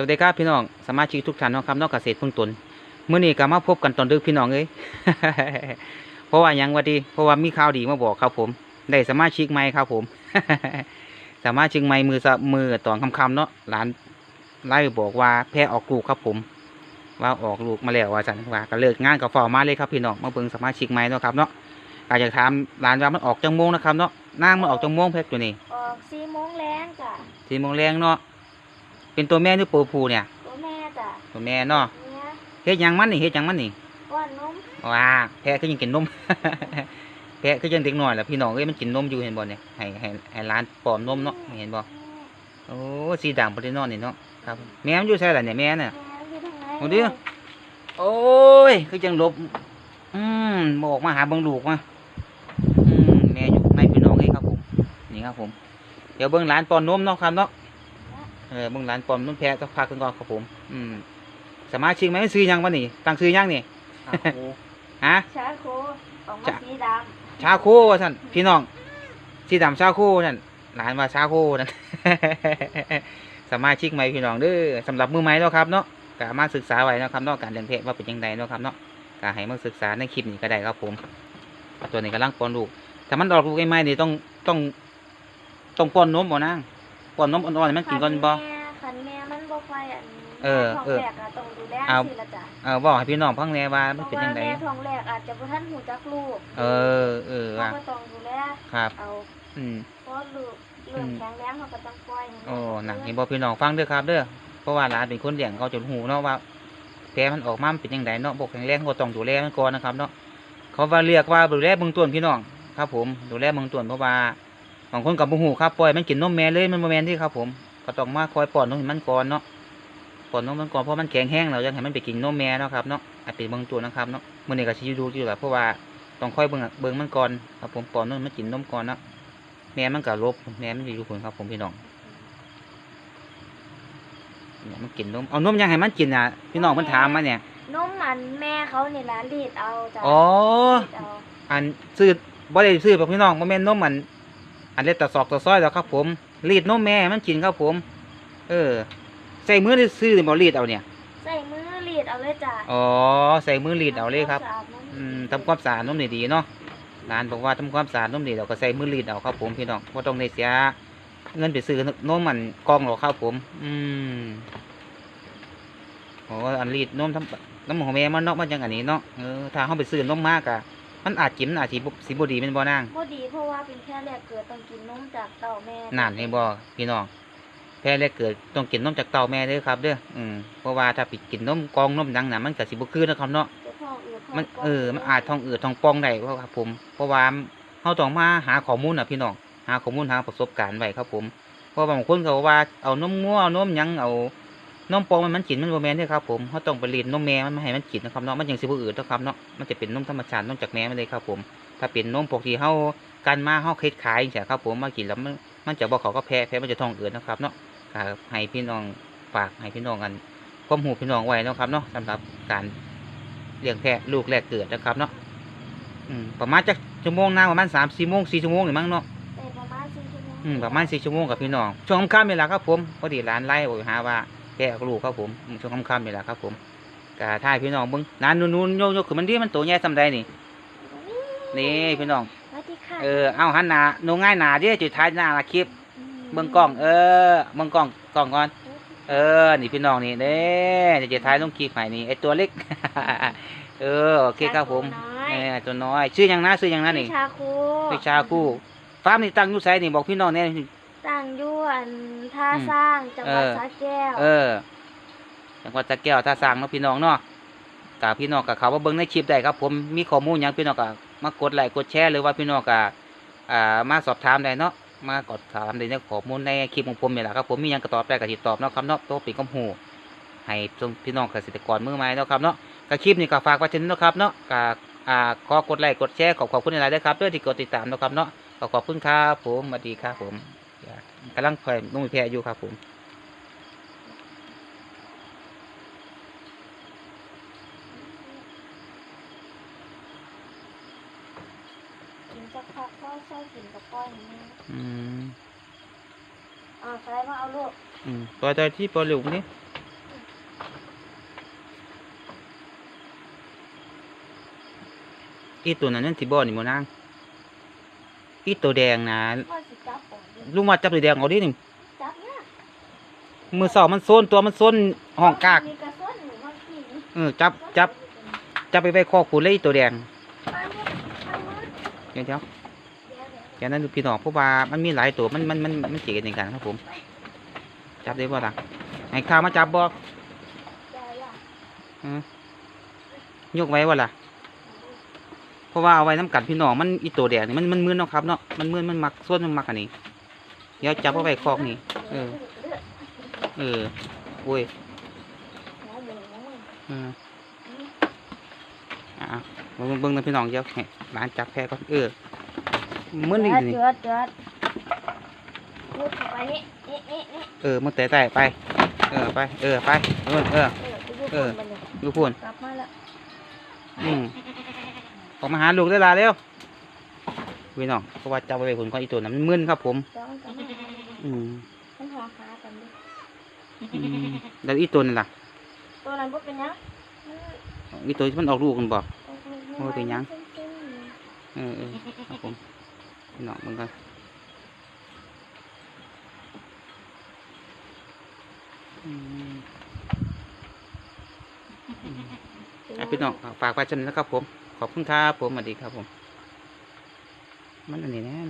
วัสดีครับพี่น้องสมาชิกทุกท่านเนาะครับเนอกเกษตรพึ่งตนเมื่อนี้ก็มาพบกันตอนดึกพี่น้องเอ้ยเพราะว่าหยังวัดีเพราะว่ามีข่าวดีมาบอกครับผม ได้สมาชิกใหม่ครับผมสมาชิกใหม่มือสะมือตอนคำๆเนาะหลานไล่บอกว่าแพร่ออกลูกครับผม ว่าออกลูกมาแล้วว่าสันว่าก็เลิกงานกับฟอมาเลยครับพี่น้องมาเบิ่งสมาชิกใหม่เนาะครับเนาะอาจจะถามหลานว่ามันออกจังโมงนะครับเนาะนางมันออกจังโมงแพ็กตัวนี้ออกสี่โมงแรงจ้ะสี่โมงแรงเนาะ เป็นตัวแม่หรือตัวผู้เนี่ย ตัวแม่จ้ะตัวแม่เนาะเนี้ยเฮ็ดหยังมันนี่เฮ็ดหยังมันนี่ป้อนนมว้าแพะก็ยังกินนม แพะก็ยังเด็กน้อยแหละพี่น้องเอ้ยมันกินนมอยู่เห็นบ่เนี่ยให้ให้ให้ร้านป้อนนมเนาะเห็นบ่โอ้สีด่างบ่ได้นอนนี่เนาะครับ แม่มันอยู่ใช่ล่ะเนี่ยแม่น่ะแม่อยู่ทางไหนโอ้เดี๋ยว โอ้ยคือจังหลบ อืมบออกมาหาเบิ่งลูกมาอืมแม่อยู่ข้างในพี่น้องเอ้ยครับผมนี่ครับผมเดี๋ยวเบิ่งร้านป้อนนมเนาะครับเนาะ เออเบิ่งร้านป้อนนมแพะสักพักกันก่อนครับผม อืมสมาชิกไหมมันซื้อหยังวะนี่ตั้งซื้อหยังนี่ฮะ ชาโคของมัชานสีดชาโคว่าท่านพี่น้องสีดำชาโคนั่นหลานว่าชาโคนั่นสมาชิกใหม่พี่น้องเด้อสำหรับมือใหม่เนาะครับเนาะก็มาศึกษาไว้เนาะครับเนาะการเลี้ยงแพะว่าเป็นยังไงเนาะครับเนาะก็ให้มาศึกษาในคลิปนี้ก็ได้ครับผมตัวนี้กำลังป้อนลูกถ้ามันออกลูกใหม่ๆนี่ต้องต้องต้องป้อนนมบ่นาง ป้อนนมอ่อนๆให้ำมันกินก่อนบ่คัแม่คันแม่มันบ่ค่อยอันเออท้องเออแรกอะต้องดูแลเอา สิละจ้ะเออบอกให้พี่น้องพังแหน่ว่ามันเป็นพยัราะงว่าไงแม่ท้องแรกอาจจะบ่ทันหูจักลูกเออ เออเราว่าก็ต้องดูแลครับ เอาอืม เพราะลูกเริ่มแข็งแรงเขาก็ต้องปล่อยให้แม่โอ้หนักนี่บอกพี่น้องฟังเด้อครับเด้อ เพราะว่าหลานเป็นคนเลี้ยงเขาจนหูเนาะว่าแผลมันออกมามันเป็นยังไงเนาะบอกแข็งแรงก็ต้องดูแลมันก่อนนะครับเนาะ เขาว่าเรียกว่าดูแลเบื้องต้นพี่น้อง ครับ ผม ดูแลเบื้องต้นเพราะว่า บางคนกับบุหูครับปล่อยมันกินนมแม่เลยมันโมแมนที่ครับผมก็ต้องมาคอยป้อนนมให้มันก่อนเนาะป้อนนมมันก่อนเพราะมันแข็งแห้งแล้วยังให้มันไปกินนมแม่เนาะครับเนาะไอเป็นเบื้องต้นนะครับเนาะมื่อนี้ก็ชี้ดูอยู่แหละเพราะว่าต้องคอยเบิ่งเบิ่งมันก่อนครับผมป้อนนมมันกินนมก่อนเนาะแม่มันก็ลบแม่มันอยู่ผลครับ ผมพี่น้องเนี่ยมันกินนมเอานมยังให้มันกินอะพี่น้องมันถามมาเนี่ยนมมันแม่เขานี่ล่ะรีดเอาจ้ะอ๋อรีดเอาอันซื้อบ่ได้ซื้อแบบพี่น้องบ่แม่นนมมัน อันเล็ดตะซอกตะซ้อยแล้วครับ ผมรีดนมแม่ให้มันกินครับผม เออ ใส่มือได้ซื้อบ่รีดเอาเนี่ย ใส่มือรีดเอาเลยจ้ะอ๋อใส่มือรีดเอาเลยครับทำวมสะอาดนมอืมทำความสะอาดนมดีๆเนาะร้านบอกว่าทำความสะอาดนมดีเราก็ใส่มือรีดเอาครับ ผมพี่น้องบ่ต้องได้เสียเงินไปซื้อนมมันกล่องหรอกครับผม อืมโอ้อันรีดนมทำน้ำของแม่มันเนาะมันยังอันนี้เนาะเออถ้าเขาไปซื้อนมมากอะ มันอาจกินอาจสิบ่สิบ่ดีเป็นบ่นางบ่ดีเพราะว่าเป็นแค่แรกเกิดต้องกินนมจากเต้าแม่นั่นให้บ่พี่น้องแพ้แรกเกิดต้องกินนมจากเต้าแม่เด้อครับเด้ออืมเพราะว่าถ้าไปกินนมกล่องนมหยังน่ะมันก็สิบ่คือนะครับเนาะจะท้องอืดท้งมันกเออมันอาจท้องอืดท้องป่องได้เพราะครับผม เพราะว่าเขาต้องมาหาข้อมูลน่ะพี่น้องหาข้อมูลหาประสบการณ์ไว้ครับผมเพราะบางคนเขาว่าเอานมงัวเอานมหยังเอา นมปองมันมันกินมันบ่แม่นเด้อครับผมเขาต้องไปรีดนมแม่มันมาให้มันกินนะครับเนาะมันยังสิบ่อืดนะครับเนาะมันจะเป็นนมธรรมชาตินมจากแม่มันเลยครับผม ถ้าเป็นนมปกติเฮากันมาเฮาเคล็ดขายจังซี่ครับผมมากินแล้วมันมันจะบ่เขาก็แพ้แพ้มันจะท้องอืดนะครับเนาะก็ให้พี่น้องฝากให้พี่น้องกันความรู้พี่น้องไว้เนาะครับเนาะสำหรับการเลี้ยงแพะลูกแรกเกิดนะครับเนาะอืมประมาณจักชั่วโมงนะประมาณสามสี่โมงสี่ชั่วโมงหรือมั้งเนาะได้ประมาณ4ชั่วโมงอืมประมาณสี่ชั่วโมงกับพี่น้องช่วงค่ำๆนี่แหละครับผมพอดีร้านไล่โอ้ยหาว่า แกะลูกครับผมอืมช่วงค่ำๆนี่แหละครับ ผมกะท่ายพี่น้องเบิ้งนานนู่นๆโยกๆคือมันดีมันตัวใหญ่สำใดนี่นี่พี่น้องสวัสดีค่ะเออเอาหันหน้าโนง่ายหน้าเดิจุดท้ายหน้าละคลิปมเบิ้งกล้อง เออเบิ้งกล้องกล้องก่อนเออ นี่พี่น้องนี่เด้จะจะท้ายลงคลิปใหม่นี่ไอตัวเล็ก เออโอเคครับผมน้อยเออตัวน้อย ชื่อหยังนะชื่อหยังนะนี่พี่ชาคูไปชาคู่ฟาร์มนี่ตั้งอยู่ไสนี่บอกพี่น้องแน่ตั้งอยู่อัน ท่าอืมสร้างจังหวัดเออสระแก้ว เออ จังหวัดสระแก้วท่าสร้างเนาะพี่น้องเนาะกะพี่น้องกับเขาว่าเบิ่งในคลิปได้ครับ ผมมีข้อมูลหยังพี่น้องกะมากดไลค์กดแชร์หรือว่าพี่น้องกะอ่ามาสอบถามได้เนาะมากดถามได้ในข้อมูลในคลิปของผมนี่แหละครับผมมีหยังก็ตอบได้ก็ติดตอบเนาะครับเนาะโตเป็นคำหูให้พี่น้องเกษตรกรมือใหม่เนาะครับเนาะกะคลิปนี้ก็ฝากไว้เช่นเนาะครับเนาะกะอ่าขอกดไลค์กดแชร์ขอบขอบคุณหลายๆด้วยครับด้วยที่กดติดตามเนาะครับเนาะขอขอบคุณครับผมสวัสดีครับผม กำลังคอยลงไปแพร่อยู่ครับผมกินสักพักก็ใช่กินกับก้อยนี่อืมอ่าใครมาเอาลูกอืมปล่อยที่ปล่อยหลุมนี่อีตัวนั้นนั่นที่บ่อนี่โมนั่งอีตัวแดงนะ พ่อสิจับ ลุงมาจับตัวแดงเอาดินี่จับเนี่ยมือสองมันโซนตัวมันโซนห้องกากมีกระส้นหรือว่าขี้นี่เออจับจับจับไปไว้คอขูดเลยอีตัวแดงมาเนี่ยมามาเดี๋ยวเดี๋ยวเดี๋ยวเดี๋ยวแค่นั้นพี่น้องเพราะว่ามันมีหลายตัวมันมันมันมันเจีกันในกันครับผม จับได้บ่ล่ะให้ข้าวมาจับบ่เดี๋ยวล่ะยกไว้บ่ล่ะเพราะว่าเอาไว้น้ำกัดพี่น้องมันอีตัวแดงนี่มันมันมึนเนาะครับเนาะมันมึนมันมักส่วนมันมักอันนี้ เดี๋ยวจับเอาไว้คอกนี่ เออ เออโอ้ยหัวหมูหัวหมูเอออะเบิ่งเบิ่งนะพี่น้องเดี๋ยวให้ร้านจับแพ้ก่อนเออมึนนี่เดือดนี่ เดือดเดือดมุดเข้าไปนี่นี่นี่นี่เออมันแต่แต่ไป เออ ไป เออ ไปเออเออ เออไปดูเอคอนมันเลยดูพูนกลับมาแล้วอืมออกมาหาลูกได้ลาเร็ว พี่น้องเพราะว่าจับไว้ผลก่อนอีตัวนั้นมันมึนครับ ผมจ้องกันอืมมันหัวขากันดิอืมแล้วอีตัวนั่นล่ะ ตัวนั้นบ่เป็นหยังอีตัวที่มันออกลูกกันบ่มันโอ้ยเป็นหยังซึ้งๆเออเออครับผมพี่น้องมันก็อืมอะพี่น้องฝากไว้จนแล้วครับผม ขอบคุณครับผมสวัสดีครับผม มันอันนี้แน่